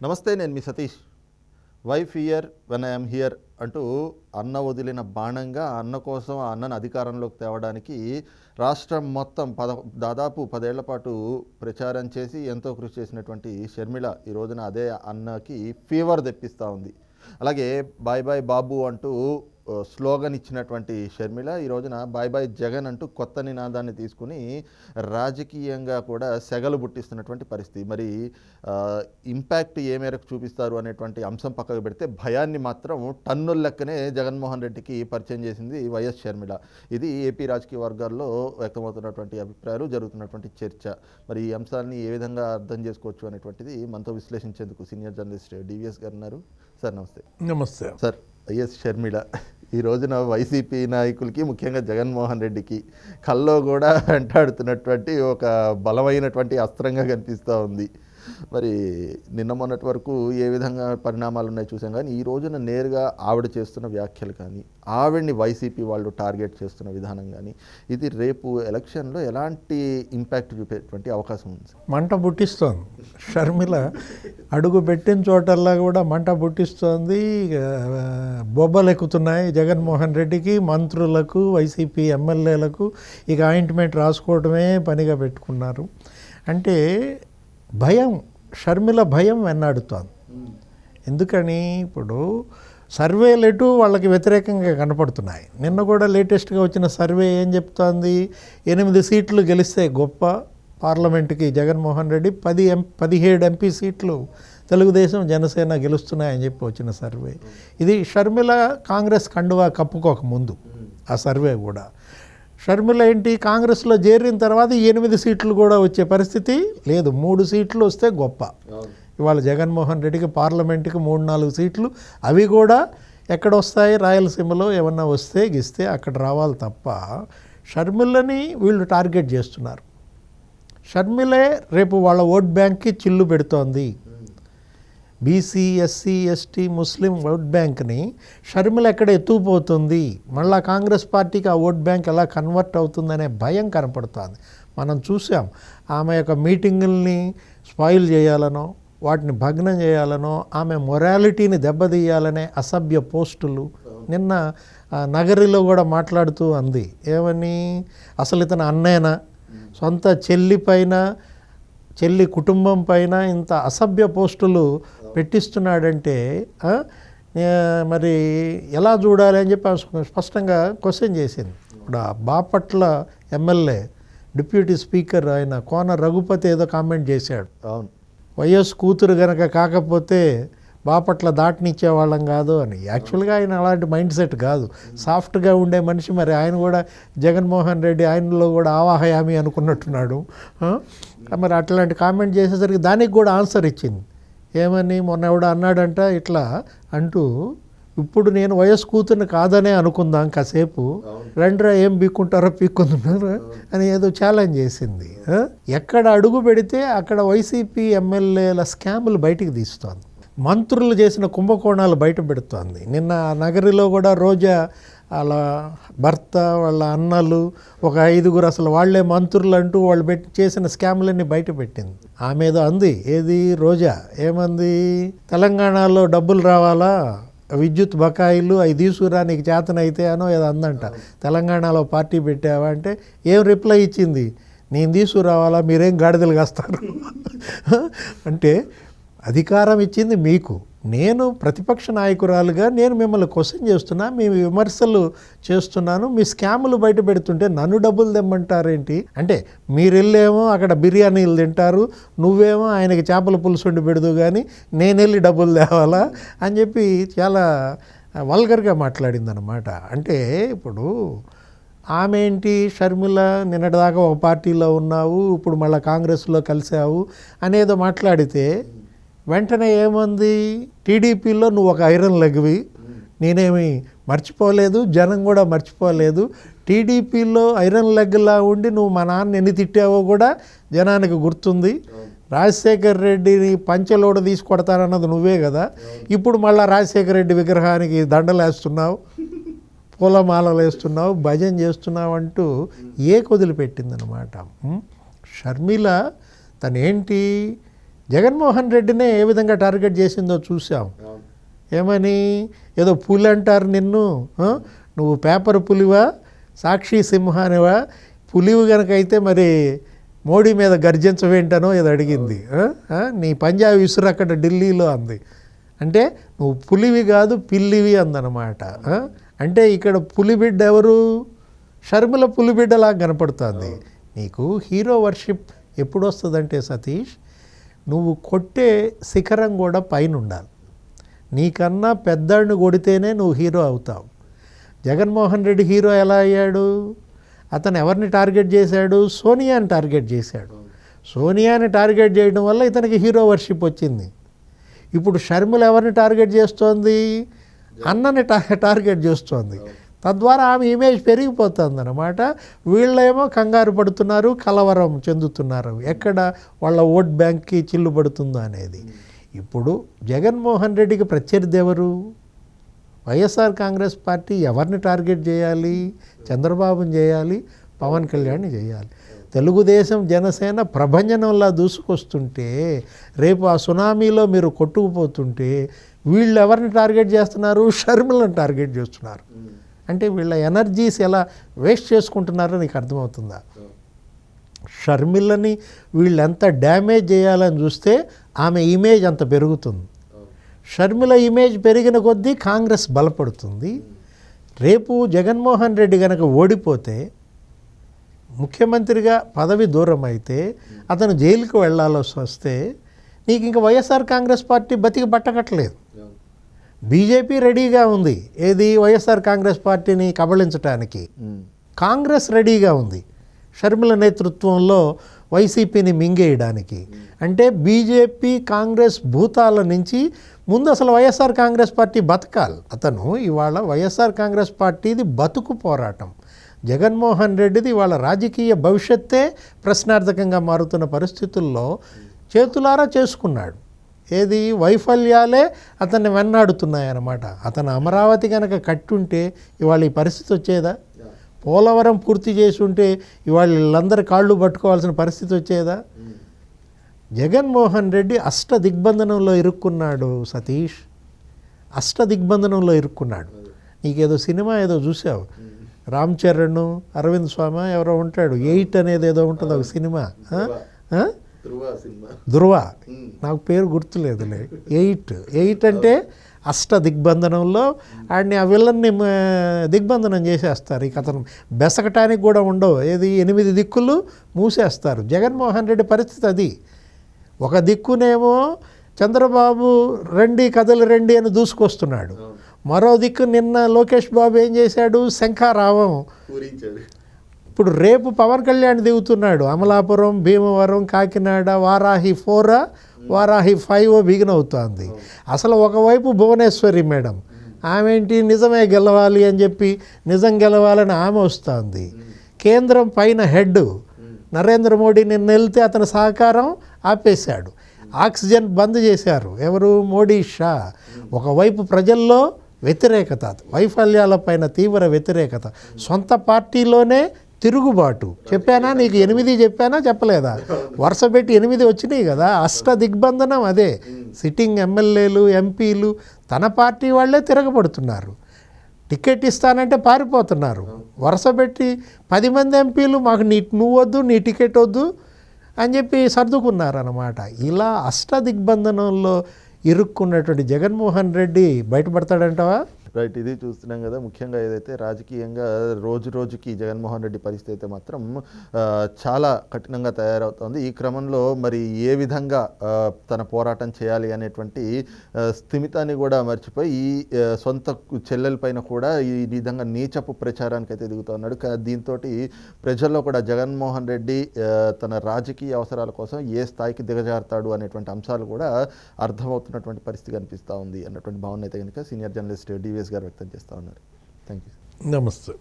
నమస్తే నేను మీ Satish. Wife here when I'm here అంటూ అన్న వదిలిన బాణంగా అన్న కోసం ఆ అన్నను అధికారంలోకి తేవడానికి రాష్ట్రం మొత్తం పద దాదాపు పదేళ్ళ పాటు ప్రచారం చేసి ఎంతో కృషి చేసినటువంటి షర్మిల ఈ రోజున అదే అన్నకి ఫీవర్ తెప్పిస్తూ ఉంది. అలాగే బాయ్ బాయ్ బాబు అంటూ స్లోగన్ ఇచ్చినటువంటి షర్మిల ఈ రోజున బాయ్ బాయ్ జగన్ అంటూ కొత్త నినాదాన్ని తీసుకుని రాజకీయంగా కూడా సెగలు పుట్టిస్తున్నటువంటి పరిస్థితి. మరి ఇంపాక్ట్ ఏ మేరకు చూపిస్తారు అనేటువంటి అంశం పక్కకు పెడితే భయాన్ని మాత్రం టన్నుల లెక్కనే జగన్మోహన్ రెడ్డికి పరిచయం చేసింది వైఎస్ షర్మిల. ఇది ఏపీ రాజకీయ వర్గాల్లో వ్యక్తమవుతున్నటువంటి అభిప్రాయాలు జరుగుతున్నటువంటి చర్చ. మరి ఈ అంశాన్ని ఏ విధంగా అర్థం చేసుకోవచ్చు అనేటువంటిది మనతో విశ్లేషించేందుకు సీనియర్ జర్నలిస్ట్ డివిఎస్ గారు ఉన్నారు. సార్ నమస్తే. నమస్తే. Sir YS Sharmila. ఈ రోజున వైసీపీ నాయకులకి ముఖ్యంగా జగన్మోహన్ రెడ్డికి కల్లో కూడా వెంటాడుతున్నటువంటి ఒక బలమైనటువంటి అస్త్రంగా కనిపిస్తూ ఉంది. మరి నిన్న మొన్నటి వరకు ఏ విధంగా పరిణామాలు ఉన్నాయి చూసాం కానీ ఈ రోజున నేరుగా ఆవిడ చేస్తున్న వ్యాఖ్యలు కానీ ఆవిడ్ని వైసీపీ వాళ్ళు టార్గెట్ చేస్తున్న విధానం కానీ ఇది రేపు ఎలక్షన్లో ఎలాంటి ఇంపాక్ట్ చూపేటువంటి అవకాశం ఉంది మంట పుట్టిస్తోంది. షర్మిల అడుగు పెట్టిన చోటల్లా కూడా మంట పుట్టిస్తోంది. ఇక, బొబ్బలు ఎక్కుతున్నాయి జగన్మోహన్ రెడ్డికి మంత్రులకు వైసీపీ ఎమ్మెల్యేలకు. ఇక ఆయింట్మెంట్ రాసుకోవడమే పనిగా పెట్టుకున్నారు. అంటే భయం షర్మిల భయం వెన్నాడుతోంది. ఎందుకని? ఇప్పుడు సర్వేలు ఎటు వాళ్ళకి వ్యతిరేకంగా కనపడుతున్నాయి. నిన్న కూడా లేటెస్ట్గా వచ్చిన సర్వే ఏం చెప్తోంది? ఎనిమిది సీట్లు గెలిస్తే గొప్ప పార్లమెంటుకి జగన్మోహన్ రెడ్డి పది ఎం పదిహేడు ఎంపీ సీట్లు తెలుగుదేశం జనసేన గెలుస్తున్నాయని చెప్పి వచ్చిన సర్వే. ఇది షర్మిల కాంగ్రెస్ కండువా కప్పుకోక ముందు ఆ సర్వే కూడా. షర్మిల ఏంటి? కాంగ్రెస్లో చేరిన తర్వాత ఎనిమిది సీట్లు కూడా వచ్చే పరిస్థితి లేదు. మూడు సీట్లు వస్తే గొప్ప. ఇవాళ జగన్మోహన్ రెడ్డికి పార్లమెంట్కి మూడు నాలుగు సీట్లు. అవి కూడా ఎక్కడ వస్తాయి? రాయలసీమలో ఏమన్నా వస్తే గిస్తే అక్కడ రావాలి తప్ప షర్మిలని వీళ్ళు టార్గెట్ చేస్తున్నారు. షర్మిలే రేపు వాళ్ళ ఓట్ బ్యాంక్కి చిల్లు పెడుతోంది. బీసీ ఎస్సీ ఎస్టీ ముస్లిం ఓట్ బ్యాంక్ని షర్మిల ఎక్కడ ఎత్తుకుపోతుంది? మళ్ళా కాంగ్రెస్ పార్టీకి ఆ ఓట్ బ్యాంక్ ఎలా కన్వర్ట్ అవుతుందనే భయం కనపడుతోంది. మనం చూసాం ఆమె యొక్క మీటింగుల్ని స్పాయిల్ చేయాలనో వాటిని భగ్నం చేయాలనో ఆమె మొరాలిటీని దెబ్బతీయాలనే అసభ్య పోస్టులు నిన్న నగరిలో కూడా మాట్లాడుతూ అంది. ఏమని? అసలు ఇతను అన్నేనా సొంత చెల్లి పైన చెల్లి కుటుంబం పైన ఇంత అసభ్య పోస్టులు పెట్టిస్తున్నాడంటే మరి ఎలా చూడాలి అని చెప్పి స్పష్టంగా క్వశ్చన్ చేసింది. ఇప్పుడు ఆ బాపట్ల ఎమ్మెల్యే డిప్యూటీ స్పీకర్ ఆయన కోన రఘుపతి ఏదో కామెంట్ చేశాడు. అవును. వైఎస్ కూతురు గనక కాకపోతే బాపట్ల దాటనిచ్చేవాళ్ళం కాదు అని. యాక్చువల్గా ఆయన అలాంటి మైండ్ సెట్ కాదు. సాఫ్ట్గా ఉండే మనిషి మరి ఆయన కూడా జగన్మోహన్ రెడ్డి ఆయనలో కూడా ఆవాహయామి అనుకున్నట్టున్నాడు? మరి అట్లాంటి కామెంట్ చేసేసరికి దానికి కూడా ఆన్సర్ ఇచ్చింది. ఏమని మొన్న ఎవడో అన్నాడంట ఇట్లా అంటూ ఇప్పుడు నేను వయసు కూతుర్ని కాదనే అనుకుందాం కాసేపు. రండ్రా ఏం పీక్కుంటారో పీక్కుంటున్నారు అని ఏదో ఛాలెంజ్ చేసింది? ఎక్కడ అడుగు పెడితే అక్కడ వైసీపీ ఎమ్మెల్యేల స్కాములు బయటికి తీస్తోంది. మంత్రులు చేసిన కుంభకోణాలు బయట పెడుతోంది. నిన్న నగరిలో కూడా రోజా వాళ్ళ భర్త వాళ్ళ అన్నలు ఒక ఐదుగురు అసలు వాళ్ళే మంత్రులు అంటూ వాళ్ళు పెట్టి చేసిన స్కాములన్నీ బయట పెట్టింది. ఆమె ఏదో అంది ఏది రోజా? ఏమంది? తెలంగాణలో డబ్బులు రావాలా? విద్యుత్ బకాయిలు అవి తీసుకురా నీకు చేతనైతే అనో ఏదో అందంట. తెలంగాణలో పార్టీ పెట్టావా? అంటే ఏం రిప్లై ఇచ్చింది? నేను తీసుకురావాలా? మీరేం గాడిదలు కాస్తారు? అంటే అధికారం ఇచ్చింది మీకు. నేను ప్రతిపక్ష నాయకురాలుగా నేను మిమ్మల్ని క్వశ్చన్ చేస్తున్నా మీ విమర్శలు చేస్తున్నాను మీ స్కాములు బయట పెడుతుంటే నన్ను డబ్బులు తెమ్మంటారేంటి? అంటే మీరు వెళ్ళేమో అక్కడ బిర్యానీలు తింటారు నువ్వేమో ఆయనకి చేపల పులుసు వండి పెడదు కానీ నేను వెళ్ళి డబ్బులు తేవాలా అని చెప్పి చాలా వల్గర్గా మాట్లాడిందనమాట అంటే ఇప్పుడు ఆమె ఏంటి షర్మిల నిన్నటిదాకా ఒక పార్టీలో ఉన్నావు ఇప్పుడు మళ్ళీ కాంగ్రెస్లో కలిసావు అనేదో మాట్లాడితే వెంటనే ఏముంది? టీడీపీలో నువ్వు ఒక ఐరన్ లెగ్వి. నేనేమి మర్చిపోలేదు జనం కూడా మర్చిపోలేదు. టీడీపీలో ఐరన్ లెగ్లా ఉండి నువ్వు మా నాన్న ఎన్ని తిట్టావో కూడా జనానికి గుర్తుంది. రాజశేఖర్ రెడ్డిని పంచెలోడ తీసుకొడతానన్నది నువ్వే కదా. ఇప్పుడు మళ్ళీ రాజశేఖర రెడ్డి విగ్రహానికి దండలు వేస్తున్నావు పూలమాలలు వేస్తున్నావు భజన చేస్తున్నావు అంటూ ఏ కొదిలిపెట్టిందనమాట షర్మిల తనేంటి? జగన్మోహన్ రెడ్డినే ఏ విధంగా టార్గెట్ చేసిందో చూసాం ఏమని? ఏదో పులి అంటారు నిన్ను నువ్వు పేపర్ పులివా సాక్షి సింహానివా? పులివి కనుక అయితే మరి మోడీ మీద గర్జించవేంటనో ఏదో అడిగింది నీ పంజాబ్ విసురు అక్కడ ఢిల్లీలో అంది. అంటే నువ్వు పులివి కాదు పిల్లివి అందనమాట అంటే ఇక్కడ పులిబిడ్డ ఎవరు? షర్మిల పులిబిడ్డలా కనపడుతుంది. నీకు హీరో వర్షిప్ ఎప్పుడు వస్తుందంటే సతీష్? నువ్వు కొట్టే శిఖరం కూడా పైన ఉండాలి నీకన్నా పెద్దాడిని కొడితేనే నువ్వు హీరో అవుతావు. జగన్మోహన్ రెడ్డి హీరో ఎలా అయ్యాడు? అతను ఎవరిని టార్గెట్ చేశాడు? సోనియాని టార్గెట్ చేశాడు. సోనియాని టార్గెట్ చేయడం వల్ల ఇతనికి హీరో వర్షిప్ వచ్చింది. ఇప్పుడు షర్మిల ఎవరిని టార్గెట్ చేస్తోంది? అన్నని టార్గెట్ చేస్తోంది. తద్వారా ఆమె ఇమేజ్ పెరిగిపోతుంది అనమాట వీళ్ళేమో కంగారు పడుతున్నారు కలవరం చెందుతున్నారు. ఎక్కడ వాళ్ళ ఓట్ బ్యాంక్కి చిల్లు పడుతుందో అనేది. ఇప్పుడు జగన్మోహన్ రెడ్డికి ప్రత్యర్థి ఎవరు? వైఎస్ఆర్ కాంగ్రెస్ పార్టీ ఎవరిని టార్గెట్ చేయాలి? చంద్రబాబుని చేయాలి? పవన్ కళ్యాణ్ని చేయాలి? తెలుగుదేశం జనసేన ప్రభంజనంలా దూసుకొస్తుంటే రేపు ఆ సునామీలో మీరు కొట్టుకుపోతుంటే వీళ్ళు ఎవరిని టార్గెట్ చేస్తున్నారు? షర్మిలను టార్గెట్ చేస్తున్నారు. అంటే వీళ్ళ ఎనర్జీస్ ఎలా వేస్ట్ చేసుకుంటున్నారో నీకు అర్థమవుతుందా? షర్మిలని వీళ్ళు ఎంత డ్యామేజ్ చేయాలని చూస్తే ఆమె ఇమేజ్ అంత పెరుగుతుంది. షర్మిల ఇమేజ్ పెరిగిన కొద్దీ కాంగ్రెస్ బలపడుతుంది. రేపు జగన్మోహన్ రెడ్డి కనుక ఓడిపోతే ముఖ్యమంత్రిగా పదవి దూరం అయితే అతను జైలుకు వెళ్ళాల్సి వస్తే నీకు ఇంకా వైఎస్ఆర్ కాంగ్రెస్ పార్టీ బతికి పట్టకట్లేదు బీజేపీ రెడీగా ఉంది. ఏది వైఎస్ఆర్ కాంగ్రెస్ పార్టీని కబళించటానికి? ఉమ్. కాంగ్రెస్ రెడీగా ఉంది. షర్మిల నేతృత్వంలో వైసీపీని మింగేయడానికి. అంటే బీజేపీ కాంగ్రెస్ భూతాల నుంచి ముందు అసలు వైఎస్ఆర్ కాంగ్రెస్ పార్టీ బతకాలి. అతను ఇవాళ వైఎస్ఆర్ కాంగ్రెస్ పార్టీది బతుకు పోరాటం. జగన్మోహన్ రెడ్డిది వాళ్ళ రాజకీయ భవిష్యత్తే ప్రశ్నార్థకంగా మారుతున్న పరిస్థితుల్లో చేతులారా చేసుకున్నాడు. ఏది? వైఫల్యాలే అతన్ని వెన్నాడుతున్నాయన్నమాట. అతను అమరావతి కనుక కట్టుంటే ఇవాళ ఈ పరిస్థితి వచ్చేదా? పోలవరం పూర్తి చేసి ఉంటే ఇవాళ వీళ్ళందరి కాళ్ళు పట్టుకోవాల్సిన పరిస్థితి వచ్చేదా? జగన్మోహన్ రెడ్డి అష్ట దిగ్బంధనంలో ఇరుక్కున్నాడు సతీష్. అష్ట దిగ్బంధనంలో ఇరుక్కున్నాడు. నీకేదో సినిమా ఏదో చూసావు? రామ్ చరణ్ అరవింద్ స్వామి ఎవరో ఉంటాడు. ఎయిట్ అనేది ఏదో ఉంటుంది ఒక సినిమా. ధృవ నాకు పేరు గుర్తులేదులే. ఎయిట్. ఎయిట్ అంటే అష్ట దిగ్బంధనంలో ఆడిని ఆ విలన్ని మ, దిగ్బంధనం చేసేస్తారు ఇక అతను బెసకటానికి కూడా ఉండవు. ఏది? ఎనిమిది దిక్కులు మూసేస్తారు. జగన్మోహన్ రెడ్డి పరిస్థితి అది. ఒక దిక్కునేమో చంద్రబాబు రండి కథలు రండి అని దూసుకొస్తున్నాడు. మరో దిక్కు నిన్న లోకేష్ బాబు ఏం చేశాడు? శంఖారావం. ఇప్పుడు రేపు పవన్ కళ్యాణ్ దిగుతున్నాడు. అమలాపురం భీమవరం కాకినాడ వారాహి ఫోరా వారాహి ఫైవ్ బిగిన్ అవుతోంది. అసలు ఒకవైపు భువనేశ్వరి మేడం ఆమె ఏంటి నిజమే గెలవాలి అని చెప్పి నిజం గెలవాలని ఆమె వస్తుంది. కేంద్రం పైన హెడ్ నరేంద్ర మోడీ నిన్న వెళ్తే అతని సహకారం ఆపేశాడు. ఆక్సిజన్ బంద్ చేశారు. ఎవరు? మోడీ షా. ఒకవైపు ప్రజల్లో వ్యతిరేకత వైఫల్యాలపైన తీవ్ర వ్యతిరేకత. సొంత పార్టీలోనే తిరుగుబాటు. చెప్పానా? నీకు ఎనిమిది చెప్పానా? చెప్పలేదా? వరుస పెట్టి ఎనిమిది వచ్చినాయి కదా. అష్ట దిగ్బంధనం అదే. సిట్టింగ్ ఎమ్మెల్యేలు ఎంపీలు తన పార్టీ వాళ్ళే తిరగబడుతున్నారు. టికెట్ ఇస్తానంటే పారిపోతున్నారు. వరుస పెట్టి పది మంది ఎంపీలు మాకు నీ నువ్వు వద్దు నీ టికెట్ వద్దు అని చెప్పి సర్దుకున్నారన్నమాట. ఇలా అష్ట దిగ్బంధనంలో ఇరుక్కున్నటువంటి జగన్మోహన్ రెడ్డి బయటపడతాడంటావా? రైట్ ఇది చూస్తున్నాం కదా. ముఖ్యంగా ఏదైతే రాజకీయంగా రోజు రోజుకి జగన్మోహన్ రెడ్డి పరిస్థితి అయితే మాత్రం చాలా కఠినంగా తయారవుతోంది. ఈ క్రమంలో మరి ఏ విధంగా తన పోరాటం చేయాలి అనేటువంటి స్థిమితాన్ని కూడా మర్చిపోయి ఈ సొంత చెల్లెల పైన కూడా ఈ విధంగా నీచపు ప్రచారానికి అయితే దిగుతున్నాడు దీంతో ప్రజల్లో కూడా జగన్మోహన్ రెడ్డి తన రాజకీయ అవసరాల కోసం ఏ స్థాయికి దిగజారుతాడు అనేటువంటి అంశాలు కూడా అర్థమవుతున్నటువంటి పరిస్థితి కనిపిస్తూ ఉంది అన్నటువంటి భావన అయితే కనుక సీనియర్ జర్నలిస్ట్ డివిఎస్ గారు వ్యక్తం చేస్తూ ఉన్నారు. థ్యాంక్ యూ నమస్తే.